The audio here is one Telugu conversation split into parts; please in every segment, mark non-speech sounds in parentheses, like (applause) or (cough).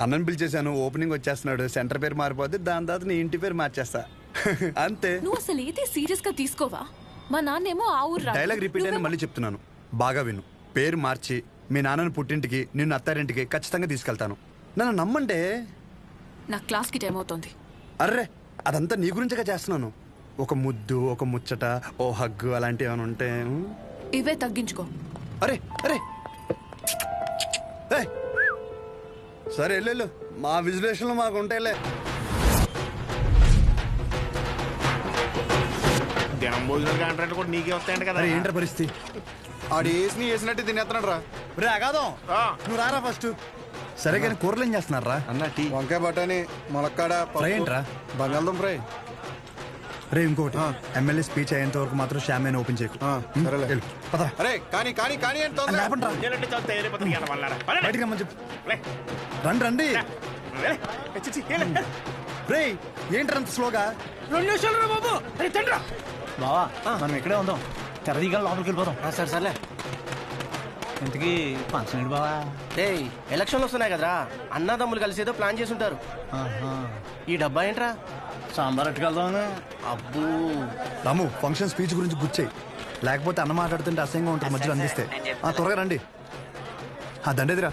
అన్నని పిలిచేశాను ఓపెనింగ్ వచ్చేస్తున్నాడు సెంటర్ పేరు మారిపోద్ది దాని తర్వాత నీ ఇంటి పేరు మార్చేస్తా. (laughs) అంతే. నువ్వు అసలు ఏది సీరియస్గా తీసుకోవా? మా నాన్నేమో ఆ ఊరు. డైలాగ్ రిపీట్ అయిన నువ్వేమో- మళ్ళీ చెప్తున్నాను. బాగా విను. పేరు మార్చి మీ నాన్నని పుట్టింటికి నిన్ను అత్తారింటికి ఖచ్చితంగా తీసుకెళ్తాను. నన్ను నమ్మంటే? నా క్లాస్కి టైం అవుతుంది. అర్రే అదంతా నీ గురించిగా చేస్తున్నాను. ఒక ముద్దు ఒక ముచ్చట ఓ హగ్గు అలాంటివి ఏమైనా ఉంటే? ఇవే తగ్గించుకో. అరే అరే. సరే వెళ్ళు, మా విజులేషన్లు మాకు ఉంటాయిలే దినం భోజనం కాంట్రాక్ట్ కూడా నీకే వస్తాయంట కదా. ఏంట్రా పరిస్థితి? ఆడు వేసి వేసినట్టు తినేస్తున్నాడు రా రే అగాదం ఆ. నువ్వు రారా ఫస్ట్. సరే కానీ కూరలు ఏం చేస్తున్నారా అన్న టీ. వంకాయ బఠానీ ములక్కాడ ఫ్రై ఏంట్రా? బంగాళదుంప ఫ్రై. రే ఇంకోటి. ఎమ్మెల్యే స్పీచ్ అయ్యేంత వరకు మాత్రం షామేన్ ఓపెన్ చేయకు. అరే కానీ కానీ కానీ. బయటికి రమ్మని చెప్పు. రండి రండి. రే ఏంట్రా అంత స్లోగా రెండు నిమిషాలు రా బాబు. బావా మనం ఇక్కడే ఉందాం. తెరదీగా లోపలికి వెళ్ళిపోదాం. సరే సర్లే. ఇంతకీ ఫంక్షన్ బావా? డేయ్ ఎలక్షన్లు వస్తున్నాయి కదరా. అన్నదమ్ములు కలిసి ఏదో ప్లాన్ చేసి ఉంటారు ఆహా. ఈ డబ్బా ఏంట్రా? సాంబార్ ఎట్టుకెళ్దామని అబ్బూ. రాము ఫంక్షన్ స్పీచ్ గురించి గుచ్చేయి లేకపోతే అన్న మాట్లాడుతుంటే అసహ్యంగా ఉంటుంది మధ్యలో అందిస్తే. ఆ, త్వరగా రండి. ఆ దండేదిరా.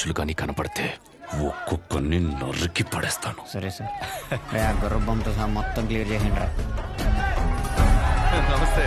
మనుషులు కానీ కనపడితే ఒక్కొక్కరిని నరికి పడేస్తాను. సరే సార్. రే ఆ సహా మొత్తం క్లియర్ చేసిండ్రా నమస్తే.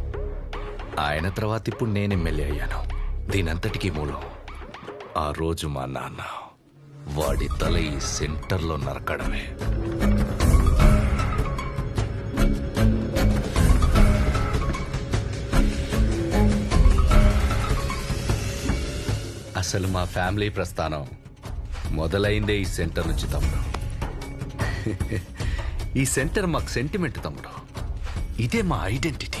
ఆయన తర్వాత ఇప్పుడు నేను ఎమ్మెల్యే అయ్యాను. దీనంతటికీ మూలం ఆ రోజు మా నాన్న వాడి తల ఈ సెంటర్లో నరకడమే. అసలు మా ఫ్యామిలీ ప్రస్థానం మొదలైందే ఈ సెంటర్ నుంచి తమ్ముడు. (laughs) ఈ సెంటర్ మాకు సెంటిమెంట్ తమ్ముడు. ఇదే మా ఐడెంటిటీ.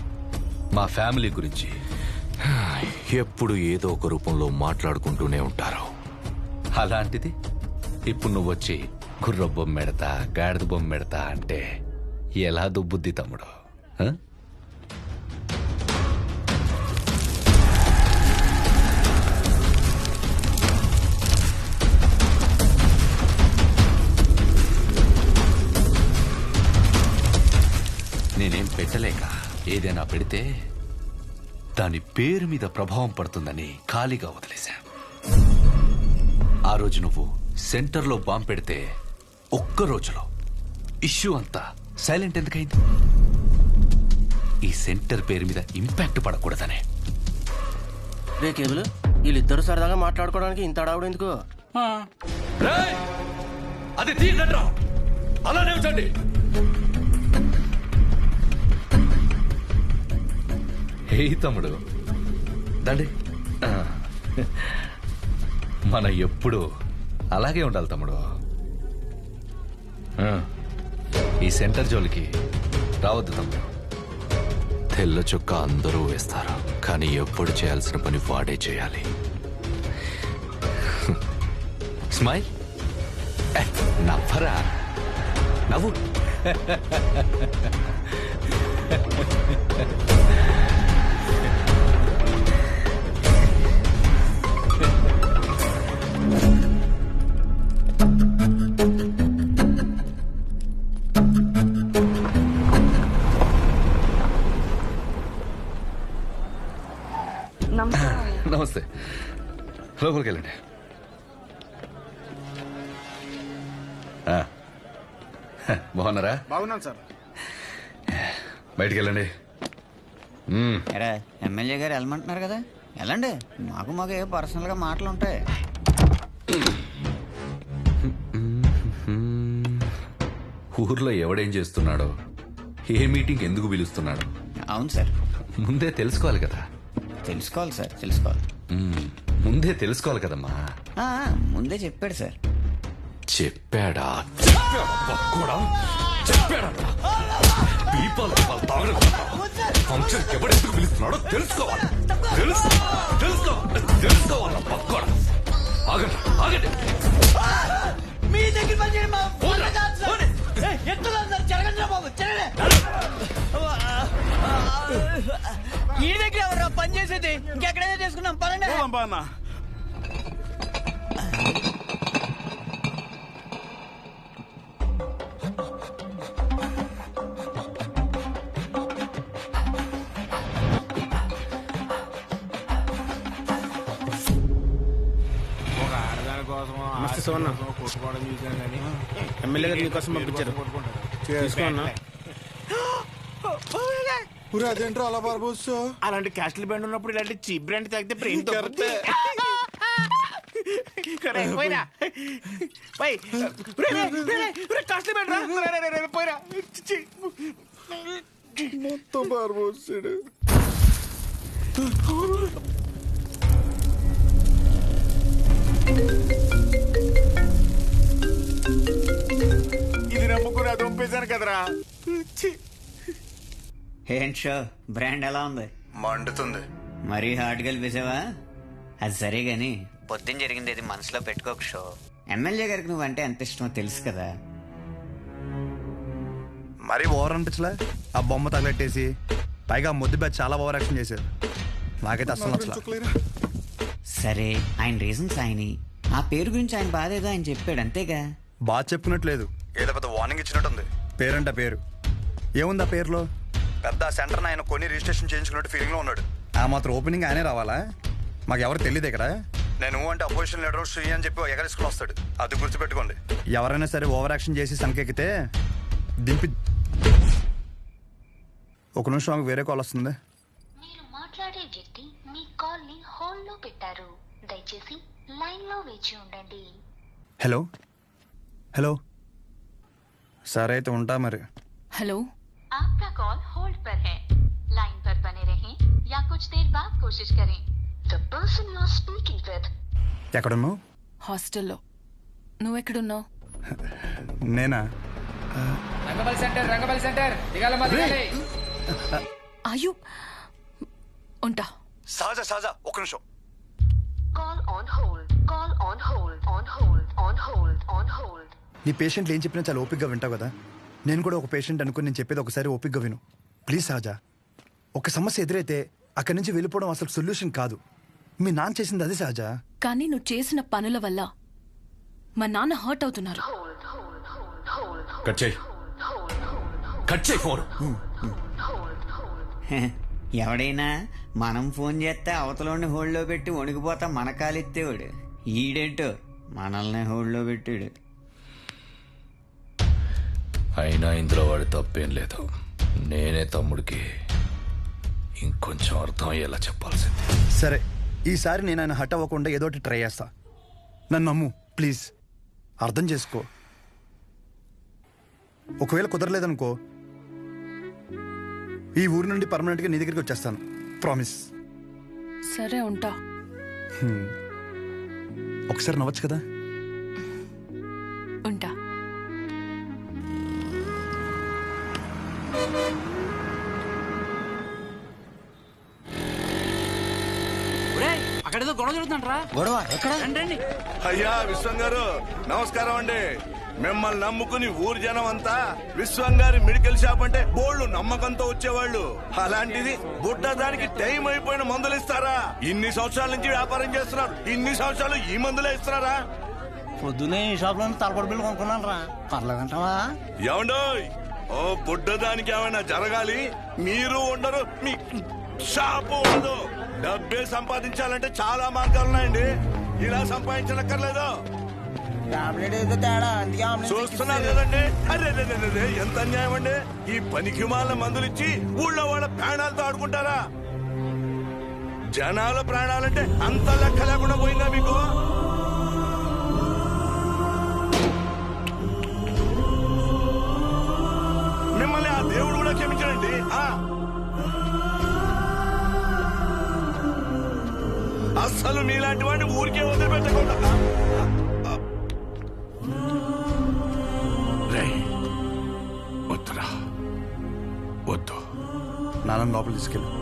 మా ఫ్యామిలీ గురించి. ఎప్పుడు ఏదో ఒక రూపంలో మాట్లాడుకుంటూనే ఉంటారు. అలాంటిది ఇప్పుడు నువ్వు వచ్చి కుర్ర బొమ్మ పెడతా గాడిద బొమ్మ పెడతా అంటే ఎలా దుబ్బుద్ది తమ్ముడు? నేనేం పెట్టలేక ఏదైనా పెడితే దాని పేరు మీద ప్రభావం పడుతుందని ఖాళీగా వదిలేశా ఆ రోజు నువ్వు సెంటర్లో బాంబు పెడితే ఒక్క రోజులో ఇష్యూ అంతా సైలెంట్ ఎందుకైంది? ఈ సెంటర్ పేరు మీద ఇంపాక్ట్ పడకూడదనే. రే కేబుల్ వీళ్ళిద్దరు సరదాగా మాట్లాడుకోవడానికి ఇంత అడావుడు ఎందుకు! అది తీయండిరా అలానే ఉంచండి. హే తమ్ముడు. దండి. మన ఎప్పుడు అలాగే ఉండాలి తమ్ముడు. ఈ సెంటర్ జోలికి రావద్దు తమ్ముడు. తెల్ల చుక్క అందరూ వేస్తారు కానీ ఎప్పుడు చేయాల్సిన పని వాడే చేయాలి. స్మైల్. నవ్వరా? నవ్వు. నమస్తే. లోపలికి వెళ్ళండి బాగున్నారా? బాగున్నాను సార్. బయటికి వెళ్ళండి. ఎరా ఎమ్మెల్యే గారు వెళ్ళమంటున్నారు కదా? వెళ్ళండి. మాకు మాకు ఏ పర్సనల్గా మాటలు ఉంటాయి. ఊర్లో ఎవడేం చేస్తున్నాడో? ఏ మీటింగ్ ఎందుకు పిలుస్తున్నాడో? అవును సార్. ముందే తెలుసుకోవాలి కదా? తెలుసుకోవాలి సార్ తెలుసుకోవాలి. ముందే తెలుసుకోవాలి కదమ్మా. ముందే చెప్పాడు సార్. చెప్పాడా? చెప్పాడా? పక్కోడా? చెప్పాడా పీపాలు పీపాలు తాగడం ఫంక్షన్ ఎవడెందుకు పిలుస్తున్నాడో తెలుసుకోవాలి. తెలుసు తెలుసుకో తెలుసుకోవాలి పక్కోడా. ఆగండి ఆగండి. మీ దగ్గర పోండి, పోండి. ఈ దగ్గర ఎవరు పని చేసేది? ఇంకెక్కడైనా చేసుకున్నాం పదండి. బాగున్నా కొట్టుకోవడం చూసాను కానీ ఎమ్మెల్యే గారు నీకోసం పంపించారు. ఊరే అదేంట్రా అలా పారబోసు అలాంటి క్యాస్టల్ బ్రాండ్ ఉన్నప్పుడు ఇలాంటి చీప్ బ్రాండ్ తాగితే బ్రెయిన్ తగ్గుతుంది కరెక్ట్, పోయిరా. పోయి. కాస్ట్లీ బ్రాండ్ రా. రే, రే, రే, రే, పోయిరా. చి, చి. మొత్తం పంపేశాను కదరా. ఏంటి షో బ్రాండ్ ఎలా ఉంది? మండుతుంది. మరీ హార్డ్ కలిపేసావా అది సరే గాని పొద్దున్న జరిగింది ఇది మనసులో పెట్టుకోక షో. ఎమ్మెల్యే గారికి నువ్వంటే ఎంత ఇష్టమో తెలుసు కదా. మరీ ఓవర్ అనిపించలే? ఆ బొమ్మ తగలెట్టేసి పైగా ఆ ముద్దు బ్యాచ్ చాలా ఓవర్ యాక్షన్ చేశారు. నాకైతే అసలు నచ్చలే. సరే ఆయన రీజన్స్ ఆయన. ఆ పేరు గురించి ఆయన బాధ ఏదో ఆయన చెప్పాడు అంతేగా? బాగా చెప్పుకున్నట్లేదు ఏదో పెద్ద వార్నింగ్ ఇచ్చినట్టుంది పేరంట పేరు. ఏముంది ఆ పేరులో? పెద్ద సెంటర్ ఆయన కొన్ని రిజిస్ట్రేషన్ చేయించుకున్నట్టు ఫీలింగ్లో ఉన్నాడు. ఆ మాత్రం ఓపెనింగ్ ఆయనే రావాలా? మాకు ఎవరు తెలియదు ఇక్కడ. నేను అంటే అపోజిషన్ లీడర్ శ్రీ అని చెప్పి ఎగరేసుకుని వస్తాడు. అది గుర్తుపెట్టుకోండి. ఎవరైనా సరే ఓవర్ యాక్షన్ చేసి సంకెక్కితే దింపి ఒక నిమిషం వేరే కాల్ వస్తుంది. మీరు మాట్లాడే వ్యక్తి మీ కాల్ని హోల్డ్లో పెట్టారు. దయచేసి లైన్లో వేచి ఉండండి. హలో హలో సరే అయితే ఉంటా మరి హలో आपका कॉल होल्ड पर है लाइन पर बने रहें या कुछ देर बाद कोशिश करें the person you are speaking with ఎక్కడున్నావు హాస్టల్లో నువ్వెక్కడున్నావు నేనా అయ్యో ఉంటా సహజ సహజ ఒక నిమిషం call on hold call on hold on hold on hold on hold నీ పేషెంట్లు ఏం చెప్పినా చాలా ఓపిక్గా వింటావు కదా. నేను కూడా ఒక పేషెంట్ అనుకుని నేను చెప్పేది ఒకసారి ఓపిక్గా విను. ప్లీజ్ సహజ ఒక సమస్య ఎదురైతే అక్కడి నుంచి వెళ్ళిపోవడం అసలు సొల్యూషన్ కాదు. మీ నాన్న చేసింది అదే సహజ కానీ నువ్వు చేసిన పనుల వల్ల మా నాన్న హర్ట్ అవుతున్నారు. కట్ చేయి. కట్ చేయి ఫోన్. (laughs) ఎవడైనా మనం ఫోన్ చేస్తే అవతలోని హోల్డ్లో పెట్టి వణికిపోతా మన కాలెత్తేవాడు. ఈడేంటో మనల్ని హోల్డ్లో పెట్టాడు. అయినా ఇందులో వాడి తప్పేం లేదు. నేనే తమ్ముడికి ఇంకొంచెం అర్థం అయ్యేలా చెప్పాల్సింది. సరే ఈసారి నేను ఆయన హట్ అవ్వకుండా ఏదో ఒకటి ట్రై చేస్తా. నన్ను నమ్ము ప్లీజ్. అర్థం చేసుకో. ఒకవేళ కుదరలేదనుకో ఈ ఊరి నుండి పర్మనెంట్గా నీ దగ్గరికి వచ్చేస్తాను. ప్రామిస్ సరే ఉంటా. ఒకసారి నవ్వచ్చు కదా? ఉంటా. అక్కడేదో గొడవ జరుగుతుందంట్రా. గొడవ? ఎక్కడ? రండి అయ్యా విశ్వం గారు నమస్కారం అండి. మిమ్మల్ని నమ్ముకుని ఊరు జనం అంతా విశ్వం గారి మెడికల్ షాప్ అంటే బోళ్ళు నమ్మకంతో వచ్చేవాళ్ళు. అలాంటిది బుడ్డ దానికి టైం అయిపోయిన మందులు ఇస్తారా? ఇన్ని సంవత్సరాల నుంచి వ్యాపారం చేస్తున్నారు. ఇన్ని సంవత్సరాలు ఈ మందులే ఇస్తారా పొద్దునే ఈ షాప్లో తలపడి బిల్లు కొనుక్కున్నాను రా పర్లేదంటావా? ఏమండోయ్? ఓ బుడ్డ దానికి ఏమైనా జరగాలి? మీరు ఉండరు మీ షాపు ఉండదు. డబ్బే సంపాదించాలంటే చాలా మార్గాలు ఉన్నాయండి. ఇలా సంపాదించనక్కర్లేదు. టాబ్లెట్ ఏదో తేడా అందుకే ఆమ్లెట్ చూస్తున్నారు కదండి. అరే రే, రే, రే, రే, ఎంత అన్యాయం అండి. ఈ పనికి మాల మందులు ఇచ్చి ఊళ్ళో వాళ్ళ ప్రాణాలతో ఆడుకుంటారా? జనాల ప్రాణాలంటే అంత లెక్క లేకుండా పోయిందా మీకు? ఆ. అస్సలు మీలాంటి వాడిని ఊరికే వదిలిపెట్టకుండా. వద్దురా. వద్దు. నాన్న లోపల తీసుకెళ్ళు.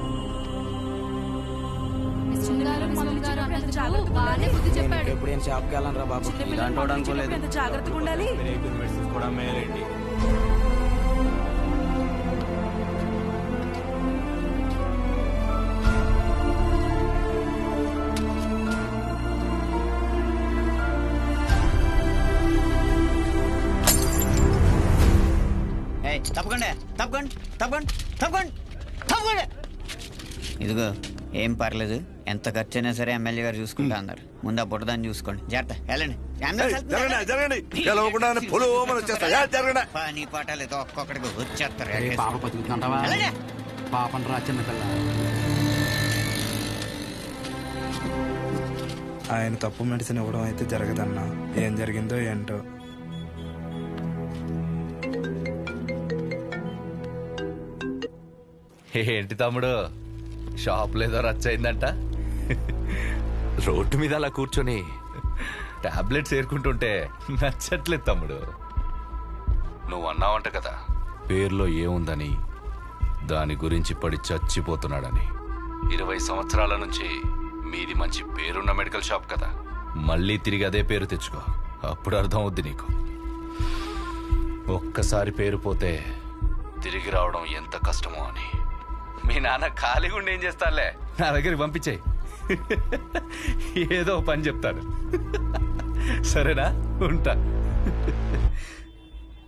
ఎప్పుడు ఏం షాప్కి వెళ్ళాను రా బాబు. ఇలాంటి వాడు అనుకోలేదు. కూడా మేలేండి తప్పకుండా తప్పకండి తప్పకండి తప్పకండి తప్పకండి. ఇదిగో ఏం పర్లేదు. ఎంత ఖర్చు అయినా సరే ఎమ్మెల్యే గారు చూసుకుంటా అన్నారు. ముందు ఆ బుట్టదాన్ని చూసుకోండి. జాగ్రత్త వెళ్ళండి. పని పాటలు ఏదో ఒక్కొక్కడికి వచ్చేస్తారు. పాప బతుకుతుంటావా వెళ్ళండి. పాపం రా చిన్న పిల్ల. ఆయన తప్పు మెడిసిన్ ఇవ్వడం అయితే జరగదన్నా. ఏం జరిగిందో ఏంటో. ఏంటి తమ్ముడు? షాప్ లేదో రచ్చయిందంట రోడ్డు మీద అలా కూర్చొని టాబ్లెట్స్ ఏరుకుంటుంటే నచ్చట్లేదు తమ్ముడు. నువ్వు అన్నావంట కదా పేర్లో ఏముందని దాని గురించి పడి చచ్చిపోతున్నాడని. ఇరవై సంవత్సరాల నుంచి మీది మంచి పేరున్న మెడికల్ షాప్ కదా మళ్ళీ తిరిగి అదే పేరు తెచ్చుకో. అప్పుడు అర్థం అవుద్ది నీకు. ఒక్కసారి పేరు పోతే తిరిగి రావడం ఎంత కష్టమో అని. మీ నాన్న ఖాళీగా ఉండి ఏం చేస్తానులే నా దగ్గరికి పంపించేయి. (laughs) ఏదో పని చెప్తాను. (laughs) సరేనా? ఉంటా.